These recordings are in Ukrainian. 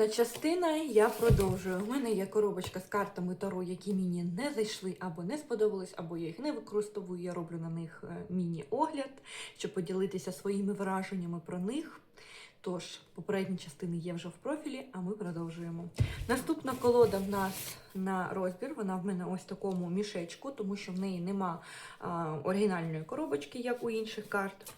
Наступна частина я продовжую. У мене є коробочка з картами Таро, які мені не зайшли або не сподобались, або я їх не використовую. Я роблю на них е, міні-огляд, щоб поділитися своїми враженнями про них. Тож, попередні частини є вже в профілі, а ми продовжуємо. Наступна колода в нас на розбір. Вона в мене ось такому мішечку, тому що в неї нема а, оригінальної коробочки, як у інших карт.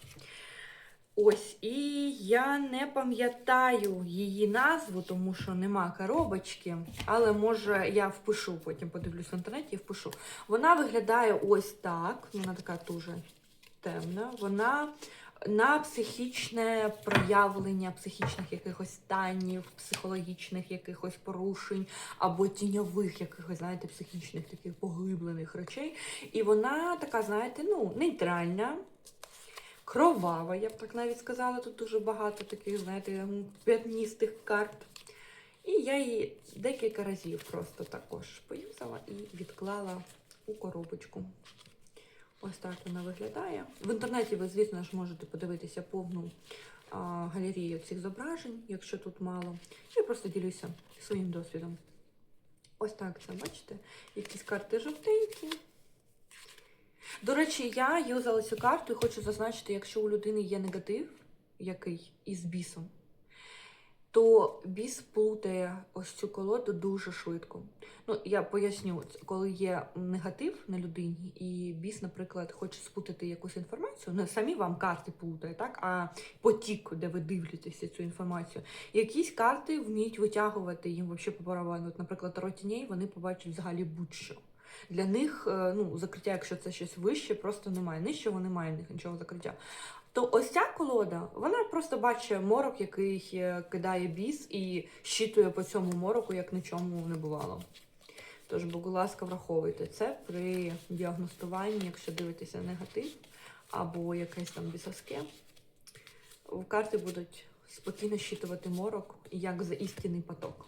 Ось, і я не пам'ятаю її назву, тому що нема коробочки, але може я впишу, потім подивлюсь в інтернеті і впишу. Вона виглядає ось так. Вона така дуже темна. Вона на психічне проявлення психічних якихось станів, психологічних якихось порушень або тіньових якихось, знаєте, психічних таких поглиблених речей. І вона така, знаєте, ну, нейтральна. Кровава, я б так навіть сказала. Тут дуже багато таких, знаєте, п'ятністих карт. І я її декілька разів просто також поюзала і відклала у коробочку. Ось так вона виглядає. В інтернеті ви, звісно ж, можете подивитися повну а, галерею цих зображень, якщо тут мало. Я просто ділюся своїм досвідом. Ось так це, бачите? Якісь карти жовтенькі, до речі, я юзала цю карту і хочу зазначити, якщо у людини є негатив, який із бісом, то біс плутає ось цю колоду дуже швидко. Ну, я поясню, коли є негатив на людині, і біс, наприклад, хоче спутати якусь інформацію, не самі вам карти плутає, так, а потік, де ви дивитеся цю інформацію. Якісь карти вміють витягувати їм взагалі по барабану. От, наприклад, Таро тіней вони побачать взагалі будь-що. Для них е, ну, закриття, якщо це щось вище, просто немає. Нижчого немає в них нічого закриття. То ось ця колода, вона просто бачить морок, який е, кидає біс, і щитує по цьому мороку, як нічому не бувало. Тож, будь ласка, враховуйте це при діагностуванні, якщо дивитеся негатив або якесь там бісовське. Карти будуть спокійно щитувати морок, як за істинний поток.